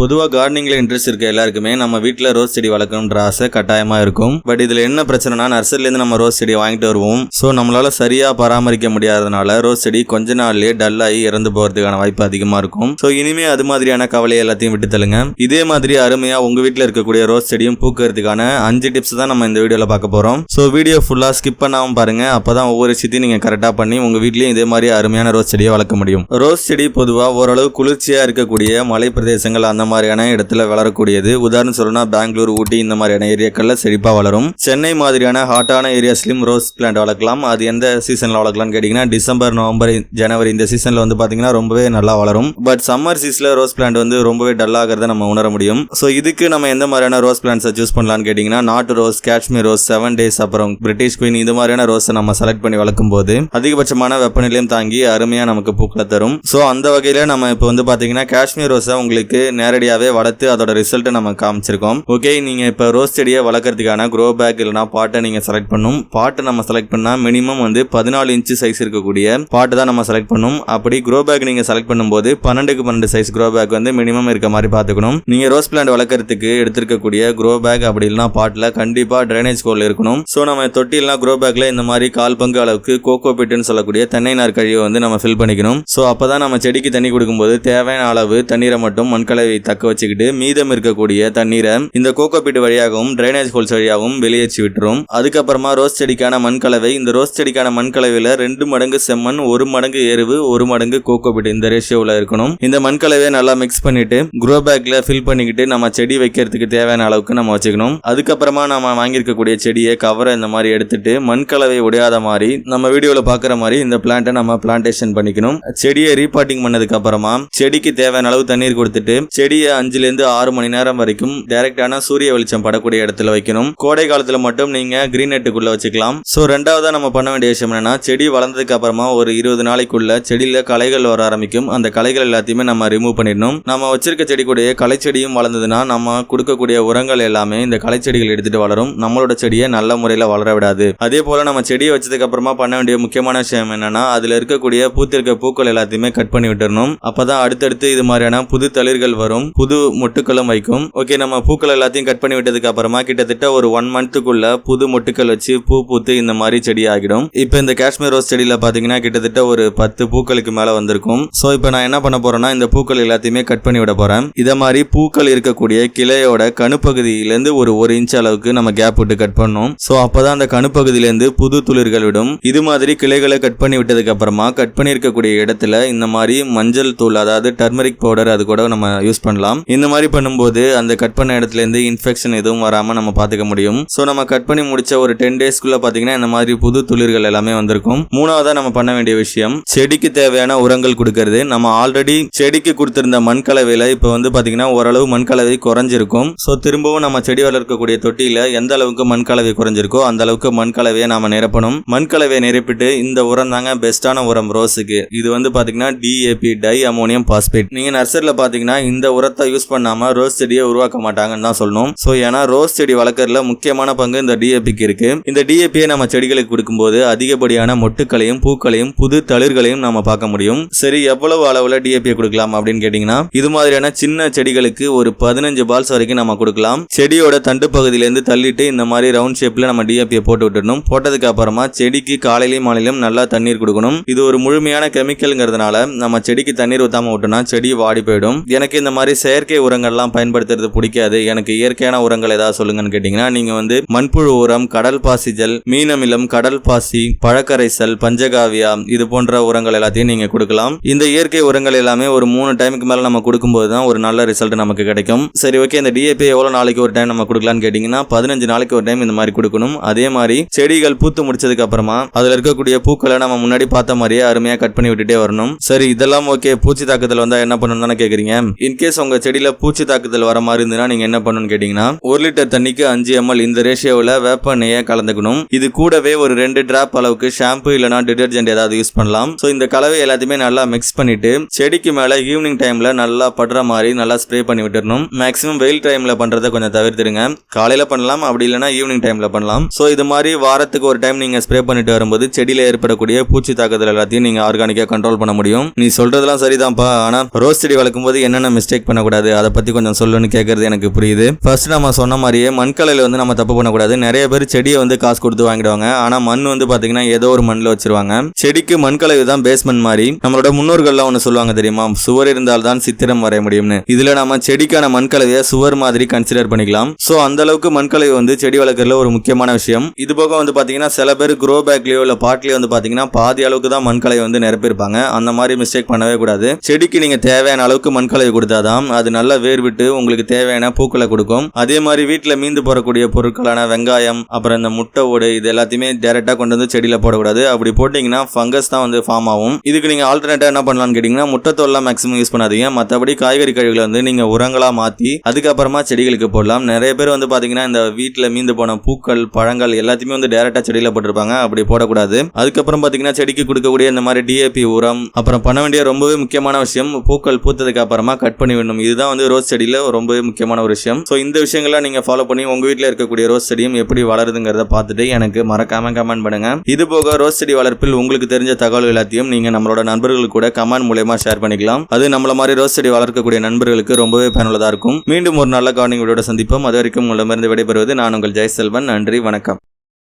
பொதுவாக கார்டனிங்ல இன்ட்ரெஸ்ட் இருக்க எல்லாருக்குமே நம்ம வீட்டில் ரோஸ் செடி வளர்க்கணுன்ற ஆசை கட்டாயமாக இருக்கும். பட் இதில் என்ன பிரச்சனைனா நர்சரிலேருந்து நம்ம ரோஸ் செடி வாங்கிட்டு வருவோம். ஸோ நம்மளால சரியாக பராமரிக்க முடியாதனால ரோஸ் செடி கொஞ்ச நாள்லேயே டல்லாகி இறந்து போகிறதுக்கான வாய்ப்பு அதிகமாக இருக்கும். ஸோ இனிமே அது மாதிரியான கவலையை எல்லாத்தையும் விட்டு தள்ளுங்க. இதே மாதிரி அருமையாக உங்கள் வீட்டில் இருக்கக்கூடிய ரோஸ் செடியும் பூக்கிறதுக்கான அஞ்சு டிப்ஸ் தான் நம்ம இந்த வீடியோவில் பார்க்க போகிறோம் ஸோ வீடியோ ஃபுல்லாக ஸ்கிப் பண்ணாம பாருங்க. அப்பதான் ஒவ்வொரு விஷயத்தையும் நீங்கள் கரெக்டாக பண்ணி உங்கள் வீட்லேயும் இதே மாதிரி அருமையான ரோஸ் செடியை வளர்க்க முடியும். ரோஸ் செடி பொதுவாக ஓரளவு குளிர்ச்சியாக இருக்கக்கூடிய மலை பிரதேசங்கள் அந்த மாதிரியான இடத்துல வளரக்கூடியது. உதாரணம் சொல்லணும்னா பெங்களூர் ஊட்டி இந்த மாதிரியான ஏரியாக்கள்ல செழிப்பா வளரும். சென்னை மாதிரியான ஹாட்டான ஏரியாஸ்லயும் ரோஸ் பிளான்ட் வளர்க்கலாம். அது எந்த சீசன்ல வளர்க்கலாம்னு கேட்டீங்கன்னா டிசம்பர் நவம்பர் ஜனவரி இந்த சீசன்ல வந்து பாத்தீங்கன்னா ரொம்பவே நல்லா வளரும். பட் சம்மர் சீசனில் ரோஸ் பிளான்ட் வந்து ரொம்பவே டல் ஆகிறத நம்ம உணர முடியும். ஸோ இதுக்கு நம்ம எந்த மாதிரியான ரோஸ் பிளான்ட்ஸை சூஸ் பண்ணலாம்னு கேட்டீங்கன்னா நாட்டு rose Kashmir rose seven days அப்புறம் பிரிட்டிஷ் குயின் இது மாதிரியான ரோஸை நம்ம செலக்ட் பண்ணி வளர்க்கும் போது அதிகபட்சமான வெப்பநிலையும் தாங்கி அருமையா நமக்கு பூக்களை தரும். ஸோ அந்த வகையில நம்ம இப்போ வந்து பாத்தீங்கன்னா காஷ்மீர் ரோஸை உங்களுக்கு நேரடியாகவே வளர்த்து அதோட ரிசல்ட்டை நம்ம காமிச்சிருக்கோம். ஓகே நீங்க இப்போ ரோஸ் செடியை வளர்க்கறதுக்கான க்ரோ பேக் இல்லைனா பாட்டை நீங்க செலக்ட் பண்ணும். பாட்டை நம்ம செலக்ட் பண்ணா மினிமம் வந்து பதினாலு இன்ச்சு சைஸ் இருக்கக்கூடிய பாட்டு தான் நம்ம செலக்ட் பண்ணும். அப்படி க்ரோ பேக் நீங்க செலக்ட் பண்ணும்போது பன்னெண்டுக்கு பன்னெண்டு சைஸ் க்ரோ பேக் வந்து மினிமம் இருக்க மாதிரி பார்த்துக்கணும். நீங்க ரோஸ் பிளான்ட் வளர்க்கறதுக்கு எடுத்திருக்கக்கூடிய க்ரோ பேக் அப்படி இல்லைனா பாட்டில் கண்டிப்பாக ட்ரைனேஜ் கோல் இருக்கணும். ஸோ நம்ம தொட்டிலாம் க்ரோ பேக்கில் இந்த மாதிரி கால் பங்கு அளவுக்கு கோகோ பிட்டுன்னு சொல்லக்கூடிய தென்னை நார் கழிவை வந்து நம்ம ஃபில் பண்ணிக்கணும். ஸோ அப்போ தான் நம்ம செடிக்கு தண்ணி கொடுக்கும்போது தேவையான அளவு தண்ணீரை மட்டும் மண்கலவை தக்க வச்சுக்கிட்டு மீதம் இருக்கக்கூடிய தண்ணீரை இந்த கோகோபீட் வழியாகவும் ட்ரைனேஜ் ஹோல்ஸ் வழியாகவும் வெளியேற்றி விட்டுரும். அதுக்கப்புறமா ரோஸ் செடிக்கான மண்கலவை இந்த ரோஸ் செடிக்கான மண்கலவையில் ரெண்டு மடங்கு செம்மண் ஒரு மடங்கு எருவு ஒரு மடங்கு கோகோபீட் இந்த ரேஷியோவில் இருக்கணும். இந்த மண்கலவையை நல்லா மிக்ஸ் பண்ணிட்டு குரோ பேக்ல ஃபில் பண்ணிக்கிட்டு நம்ம செடி வைக்கிறதுக்கு தேவையான அளவுக்கு நம்ம வச்சுக்கணும். அதுக்கப்புறமா நம்ம வாங்கியிருக்கக்கூடிய செடியை கவரை இந்த மாதிரி எடுத்துட்டு மண்கலவை உடையாத மாதிரி நம்ம வீடியோவில் பார்க்குற மாதிரி இந்த பிளான்ட்டை நம்ம பிளான்டேஷன் பண்ணிக்கணும். செடியை ரீபாட்டிங் பண்ணதுக்கு அப்புறமா செடிக்கு தேவையான அளவு தண்ணீர் கொடுத்துட்டு செடி அஞ்சுல இருந்து ஆறு மணி நேரம் வரைக்கும் டைரக்டான சூரிய வெளிச்சம் படக்கூடிய இடத்துல வைக்கணும். கோடை காலத்துல மட்டும் நீங்க கிரீன் நெட்டுக்குள்ள வச்சுக்கலாம். ஸோ ரெண்டாவதா நம்ம பண்ண வேண்டிய விஷயம் என்னன்னா செடி வளர்ந்ததுக்கு அப்புறமா ஒரு இருபது நாளைக்குள்ள செடியில களைகள் வர ஆரம்பிக்கும். அந்த களைகள் எல்லாத்தையுமே நம்ம ரிமூவ் பண்ணிடணும். நம்ம வச்சிருக்க செடி கூடயே களைச்செடியும் வளர்ந்ததுன்னா நம்ம கொடுக்கக்கூடிய உரங்கள் எல்லாமே இந்த களைச்செடிகள் எடுத்துட்டு வளரும். நம்மளோட செடியை நல்ல முறையில் வளர விடாது. அதே போல நம்ம செடியை வச்சதுக்கு அப்புறமா பண்ண வேண்டிய முக்கியமான விஷயம் என்னன்னா அதுல இருக்கக்கூடிய பூத்திருக்க பூக்கள் எல்லாத்தையுமே கட் பண்ணி விட்டுறணும். அப்பதான் அடுத்தடுத்து இது மாதிரியான புது தளிர்கள் வரும். புது மொட்டுக்களும் வைக்கும். ஓகே நம்ம பூக்கள் எல்லாத்தையும் கட் பண்ணி விட்டதுக்கு அப்புறமா கிட்டத்தட்ட ஒரு ஒன் மந்த்துக்குள்ள புது மொட்டுக்கள் வச்சு பூ பூத்து இந்த மாதிரி செடி ஆகிடும். இப்போ இந்த காஷ்மீர் ரோஸ் செடியில பாத்தீங்கன்னா கிட்டத்தட்ட ஒரு பத்து பூக்களுக்கு மேல வந்திருக்கும். ஸோ இப்போ நான் என்ன பண்ண போறேன்னா இந்த பூக்கள் எல்லாத்தையுமே கட் பண்ணி விட போறேன். இதை மாதிரி பூக்கள் இருக்கக்கூடிய கிளையோட கணுப்பகுதியிலேருந்து ஒரு ஒரு இன்ச் அளவுக்கு நம்ம கேப் விட்டு கட் பண்ணோம். ஸோ அப்பதான் அந்த கணுப்பகுதியிலேருந்து புது துளிர்கள் விடும். இது மாதிரி கிளைகளை கட் பண்ணி விட்டதுக்கு அப்புறமா கட் பண்ணி இருக்கக்கூடிய இடத்துல இந்த மாதிரி மஞ்சள் தூள் அதாவது டர்மரிக் பவுடர் அது கூட நம்ம யூஸ் பண்ணலாம். இந்த மாதிரி பண்ணும்போது அந்த கட் பண்ண இடத்துல இருந்து இன்ஃபெக்ஷன் எதுவும் வராம நம்ம பாத்துக்க முடியும். ஸோ நம்ம கட் பண்ணி முடிச்ச ஒரு டென் டேஸ்க்குள்ள பாத்தீங்கன்னா இந்த மாதிரி புது துளிர்கள் எல்லாமே வந்திருக்கும். மூணாவதா நம்ம பண்ண வேண்டிய விஷயம் செடிக்கு தேவையான உரங்கள் கொடுக்கறது. நம்ம ஆல்ரெடி செடிக்கு கொடுத்திருந்த மண் கலவையில இப்போ வந்து பாத்தீங்கன்னா ஓரளவு மண் கலவை குறைஞ்சிருக்கும். ஸோ திரும்பவும் நம்ம செடி வளர்க்கக்கூடிய தொட்டியில எந்த அளவுக்கு மண் கலவை குறைஞ்சிருக்கோ அந்த அளவுக்கு மண்கலவையை நாம நிரப்பணும். மண் கலவையை நிரப்பிட்டு இந்த உரம் தாங்க பெஸ்டான உரம் ரோஸுக்கு இது வந்து பாத்தீங்கன்னா டிஏபி டை அமோனியம் பாஸ்பேட் நீங்க நர்சரியில் பாத்தீங்கன்னா இந்த உரத்தை யூஸ் பண்ணாம ரோஸ் செடியை உருவாக்க மாட்டாங்கன்னு தான் சொல்லணும். ஸோ ஏன்னா ரோஸ் செடி வளர்க்கறதுல முக்கியமான பங்கு இந்த டிஏபிக்கு இருக்கு. இந்த டிஏபியை நம்ம செடிகளுக்கு கொடுக்கும்போது அதிகப்படியான மொட்டுக்களையும் பூக்களையும் புது தளிர்களையும் நம்ம பார்க்க முடியும். சரி எவ்வளவு அளவுல டிஏபியை கொடுக்கலாம் அப்படின்னு கேட்டீங்கன்னா இது மாதிரியான சின்ன செடிகளுக்கு ஒரு பதினஞ்சு பால்ஸ் வரைக்கும் நம்ம கொடுக்கலாம். செடியோட தண்டு பகுதியிலேருந்து தள்ளிட்டு இந்த மாதிரி ரவுண்ட் ஷேப்ல நம்ம டிஏபியை போட்டு விட்டுடணும். போட்டதுக்கு அப்புறமா செடிக்கு காலையிலையும் மாலையிலும் நல்லா தண்ணீர் கொடுக்கணும். இது ஒரு முழுமையான கெமிக்கல்ங்கிறதுனால நம்ம செடிக்கு தண்ணீர் ஊத்தாம விட்டோம்னா செடி வாடி போயிடும். எனக்கு இந்த மாதிரி செயற்கை உரங்கள்லாம் பயன்படுத்துறது பிடிக்காது. எனக்கு இயற்கையான உரங்கள் ஏதாவது சொல்லுங்கன்னு கேட்டிங்கன்னா நீங்க வந்து மண்புழு உரம் கடல் பாசிஜல் மீனமிலம் கடல் பாசி பழக்கரைசல் பஞ்சகாவியா இது போன்ற உரங்கள் எல்லாத்தையும் நீங்க கொடுக்கலாம். இந்த இயற்கை உரங்கள் எல்லாமே ஒரு மூணு டைமுக்கு மேல நம்ம கொடுக்கும்போது தான் ஒரு நல்ல ரிசல்ட் நமக்கு கிடைக்கும். சரி ஓகே இந்த டிஏபி எவ்வளவு நாளைக்கு ஒரு டைம் நம்ம கொடுக்கலாம்னு கேட்டிங்கன்னா பதினஞ்சு நாளைக்கு ஒரு டைம் இந்த மாதிரி கொடுக்கணும். அதே மாதிரி செடிகள் பூத்து முடிச்சதுக்கு அப்புறமா அதுல இருக்கக்கூடிய பூக்களை நம்ம முன்னாடி பார்த்த மாதிரியே அருமையா கட் பண்ணி விட்டுட்டே வரணும். சரி இதெல்லாம் ஓகே பூச்சி தாக்குதல் வந்தா என்ன பண்ணணும் தானே கேக்குறீங்க? இன்கேஸ் செடியில் பூச்சி தாக்குதல் வர மாதிரி இருந்ததுன்னா நீங்கள் என்ன பண்ணணும்னு கேட்டிங்கன்னா ஒரு லிட்டர் தண்ணிக்கு அஞ்சு எம்எல் இந்த ரேஷியோவில் வேப்ப நெய்யை கலந்துக்கணும். இது கூடவே ஒரு ரெண்டு டிராப் அளவுக்கு ஷாம்பு இல்லைனா டிடர்ஜென்ட் ஏதாவது யூஸ் பண்ணலாம். ஸோ இந்த கலவை எல்லாத்தையுமே நல்லா மிக்ஸ் பண்ணிட்டு செடிக்கு மேலே ஈவினிங் டைமில் நல்லா படுற மாதிரி நல்லா ஸ்ப்ரே பண்ணி விட்டுறணும். மேக்ஸிமம் வெயில் டைமில் பண்ணுறதை கொஞ்சம் தவிர்த்துடுங்க. காலையில் பண்ணலாம் அப்படி இல்லைன்னா ஈவினிங் டைமில் பண்ணலாம். ஸோ இது மாதிரி வாரத்துக்கு ஒரு டைம் நீங்கள் ஸ்ப்ரே பண்ணிட்டு வரும்போது செடியில் ஏற்படக்கூடிய பூச்சி தாக்குதல் எல்லாத்தையும் நீங்கள் ஆர்கானிக்காக கண்ட்ரோல் பண்ண முடியும். நீ சொல்கிறதெல்லாம் சரிதான்ப்பா. ஆனால் ரோஸ் செடி வளர்க்கும் போது என்னென்ன மிஸ்டேக் பண்ணக்கூடாது. அதை பற்றி கொஞ்சம் சொல்லுன்னு கேட்கறது எனக்கு புரியுது. ஃபர்ஸ்ட் நம்ம சொன்ன மாதிரியே மண்கலையில் வந்து நம்ம தப்பு பண்ணக்கூடாது. நிறைய பேர் செடியை வந்து காசு கொடுத்து வாங்கிடுவாங்க. ஆனால் மண் வந்து பார்த்தீங்கன்னா ஏதோ ஒரு மண்ணில் வச்சிருவாங்க. செடிக்கு மண்கலவை தான் பேஸ்மெண்ட் மாதிரி. நம்மளோட முன்னோர்கள்லாம் ஒன்று சொல்லுவாங்க தெரியுமா? சுவர் இருந்தால் தான் சித்திரம் வரைய முடியும்னு. இதில் நம்ம செடிக்கான மண்கலவையை சுவர் மாதிரி கன்சிடர் பண்ணிக்கலாம். ஸோ அந்த அளவுக்கு மண்கலவை வந்து செடி வளர்க்குறதுல ஒரு முக்கியமான விஷயம். இது போக வந்து பார்த்தீங்கன்னா சில பேர் க்ரோ பேக்லேயோ இல்லை பாட்லேயோ வந்து பார்த்தீங்கன்னா பாதி அளவுக்கு தான் மண்கலையை வந்து நிரப்பியிருப்பாங்க. அந்த மாதிரி மிஸ்டேக் பண்ணவே கூடாது. செடிக்கு நீங்கள் தேவையான அளவுக்கு மண்கலவை கொடுத்தாதான் அது நல்லா வேர் விட்டு உங்களுக்கு தேவையான பூக்களை கொடுக்கும். அதே மாதிரி வீட்டில் மீந்து போறக்கூடிய பொருட்களான வெங்காயம் அப்புறம் இந்த முட்டை ஓடு இது எல்லாத்தையுமே டேரெக்டாக கொண்டு வந்து செடியில் போடக்கூடாது. அப்படி போட்டிங்கன்னா ஃபங்கஸ் தான் வந்து ஃபார்ம் ஆகும். இதுக்கு நீங்கள் ஆல்டர்னேட்டாக என்ன பண்ணலாம்னு கேட்டிங்கன்னா முட்டைத்தோல்லாம் மேக்ஸிமம் யூஸ் பண்ணாதீங்க. மற்றபடி காய்கறி கழிவுகளை வந்து நீங்கள் உரங்களாக மாற்றி அதுக்கப்புறமா செடிகளுக்கு போடலாம். நிறைய பேர் வந்து பார்த்தீங்கன்னா இந்த வீட்டில் மீந்து போன பூக்கள் பழங்கள் எல்லாத்தையுமே வந்து டேரெக்டாக செடியில் போட்டிருப்பாங்க. அப்படி போடக்கூடாது. அதுக்கப்புறம் பார்த்தீங்கன்னா செடிக்கு கொடுக்கக்கூடிய இந்த மாதிரி டிஏபி உரம் அப்புறம் பண்ண வேண்டிய ரொம்பவே முக்கியமான விஷயம் பூக்கள் பூத்ததுக்கு அப்புறமா கட் பண்ணி விடணும். இதுதான் வந்து ரோஸ் செடியில் ரொம்பவே முக்கியமான ஒரு விஷயம். ஸோ இந்த விஷயங்கள்லாம் நீங்கள் ஃபாலோ பண்ணி உங்கள் வீட்டில் இருக்கக்கூடிய ரோஸ் செடியும் எப்படி வளருதுங்கிறத பார்த்துட்டு எனக்கு மறக்காம கமெண்ட் பண்ணுங்க. இது போக ரோஸ் செடி வளர்ப்பில் உங்களுக்கு தெரிஞ்ச தகவல் எல்லாத்தையும் நீங்கள் நம்மளோட நண்பர்கள் கூட கமெண்ட் மூலயமா ஷேர் பண்ணிக்கலாம். அது நம்மள மாதிரி ரோஸ் செடி வளர்க்கக்கூடிய நண்பர்களுக்கு ரொம்பவே பயனுள்ளதாக இருக்கும். மீண்டும் ஒரு நல்ல கார்னிங் வீடியோட சந்திப்போம். அது வரைக்கும் உங்களிடமிருந்து விடைபெறுவது நான் உங்கள் ஜெயசெல்வன். நன்றி வணக்கம்.